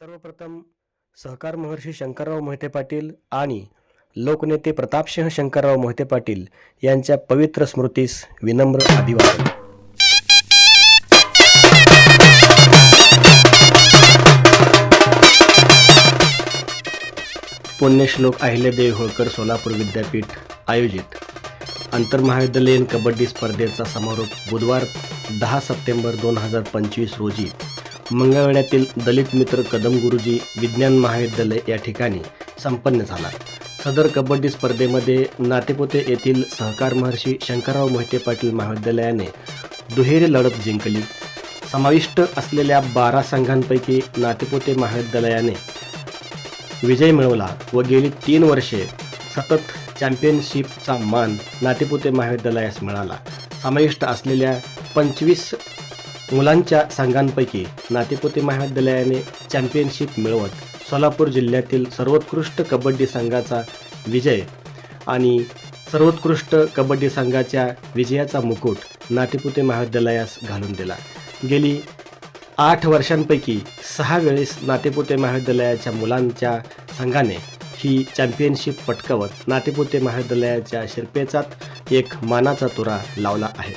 सर्वप्रथम सहकार महर्षी शंकरराव मोहिते पाटील आणि लोकनेते प्रतापसिंह शंकरराव मोहिते पाटील यांच्या पवित्र स्मृतीस विनम्र अभिवादन. पुण्यश्लोक अहिल्यादेवी होळकर सोलापूर विद्यापीठ आयोजित. आंतरमहाविद्यालयीन कबड्डी स्पर्धेचा समारोप बुधवार दहा सप्टेंबर दोन हजार पंचवीस रोजी. मंगळवेड्यातील दलित मित्र कदम गुरुजी विज्ञान महाविद्यालय या ठिकाणी संपन्न झाला. सदर कबड्डी स्पर्धेमध्ये नातेपोते येथील सहकार महर्षी शंकरराव मोहिते पाटील महाविद्यालयाने दुहेरी लढत जिंकली. समाविष्ट असलेल्या बारा संघांपैकी नातेपोते महाविद्यालयाने विजय मिळवला व गेली तीन वर्षे सतत चॅम्पियनशिपचा मान नातेपुते महाविद्यालयास मिळाला. समाविष्ट असलेल्या पंचवीस मुलांच्या संघांपैकी नातेपुते महाविद्यालयाने चॅम्पियनशिप मिळवत सोलापूर जिल्ह्यातील सर्वोत्कृष्ट कबड्डी संघाचा विजय आणि सर्वोत्कृष्ट कबड्डी संघाच्या विजयाचा मुकुट नातेपुते महाविद्यालयास घालून दिला. गेली आठ वर्षांपैकी सहा वेळेस नातेपुते महाविद्यालयाच्या मुलांच्या संघाने ही चॅम्पियनशिप पटकावत नातेपुते महाविद्यालयाच्या शिरपेचात एक मानाचा तुरा लावला आहे.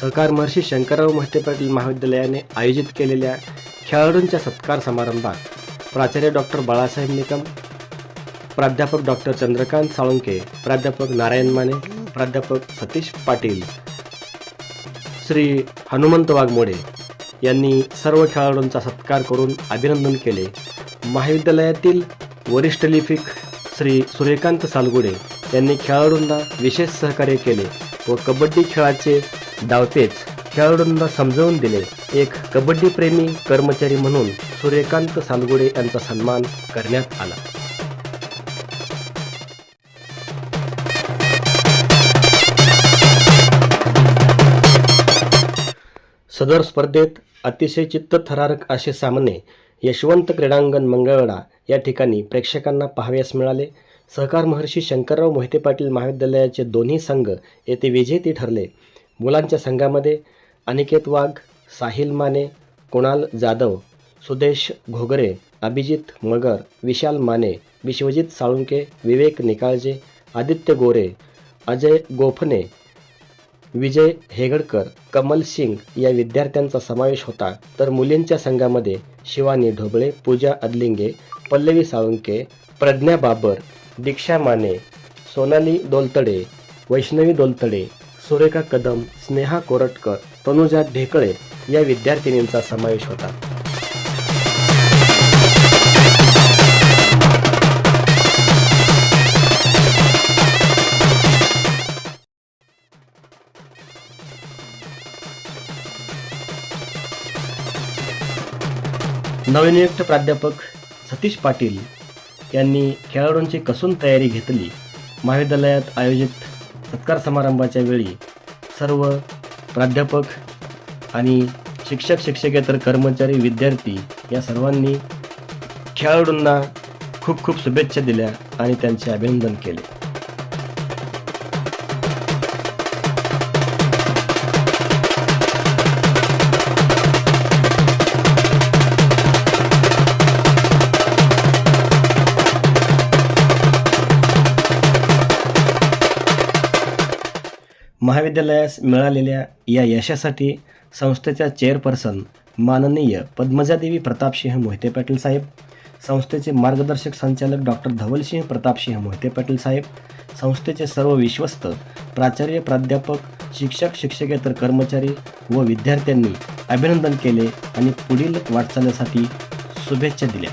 सहकार महर्षी शंकरराव मोहिते पाटील महाविद्यालयाने आयोजित केलेल्या खेळाडूंच्या सत्कार समारंभात प्राचार्य डॉक्टर बाळासाहेब निकम प्राध्यापक डॉक्टर चंद्रकांत साळुंके प्राध्यापक नारायण माने प्राध्यापक सतीश पाटील श्री हनुमंत वाघमोडे यांनी सर्व खेळाडूंचा सत्कार करून अभिनंदन केले. महाविद्यालयातील वरिष्ठ लिपिक श्री सूर्यकांत सालगुडे यांनी खेळाडूंना विशेष सहकार्य केले व कबड्डी खेळाचे डावपेच खेळाडूंना समजावून दिले. एक कबड्डीप्रेमी कर्मचारी म्हणून सूर्यकांत सालगुडे यांचा सन्मान करण्यात आला. सदर स्पर्धेत अतिशय चित्तथरारक असे सामने यशवंत क्रीडांगण मंगळवेढा या ठिकाणी प्रेक्षकांना पाहाव्यास मिळाले. सहकार महर्षी शंकरराव मोहिते पाटील महाविद्यालयाचे दोन्ही संघ येथे विजेते ठरले. मुलांच्या संघामध्ये अनिकेत वाघ साहिल माने कुणाल जाधव सुदेश घोगरे अभिजित मगर विशाल माने विश्वजित साळुंके विवेक निकाळजे आदित्य गोरे अजय गोफणे विजय हेगडकर कमल सिंग या विद्यार्थ्यांचा समावेश होता. तर मुलींच्या संघामध्ये शिवानी ढोबळे पूजा अदलिंगे पल्लवी साळुंके प्रज्ञा बाबर दीक्षा माने सोनाली दोलतडे वैष्णवी दोलतडे सुरेखा कदम स्नेहा कोरटकर तनुजा ढेकळे या विद्यार्थिनींचा समावेश होता. नवनियुक्त प्राध्यापक सतीश पाटील यांनी खेळाडूंची कसून तयारी घेतली महाविद्यालयात आयोजित सत्कार समारंभाच्या वेळी सर्व प्राध्यापक आणि शिक्षक शिक्षकेतर कर्मचारी विद्यार्थी या सर्वांनी खेळाडूंना खूप खूप शुभेच्छा दिल्या आणि त्यांचे अभिनंदन केले. महाविद्यालयास मिळालेल्या या यशासाठी संस्थेच्या चेअरपर्सन माननीय पद्मजादेवी प्रतापसिंह मोहिते पाटील साहेब संस्थेचे मार्गदर्शक संचालक डॉक्टर धवलसिंह प्रतापसिंह मोहिते पाटील साहेब संस्थेचे सर्व विश्वस्त प्राचार्य प्राध्यापक शिक्षक शिक्षकेतर कर्मचारी व विद्यार्थ्यांनी अभिनंदन केले आणि पुढील वाटचालीसाठी शुभेच्छा दिल्या.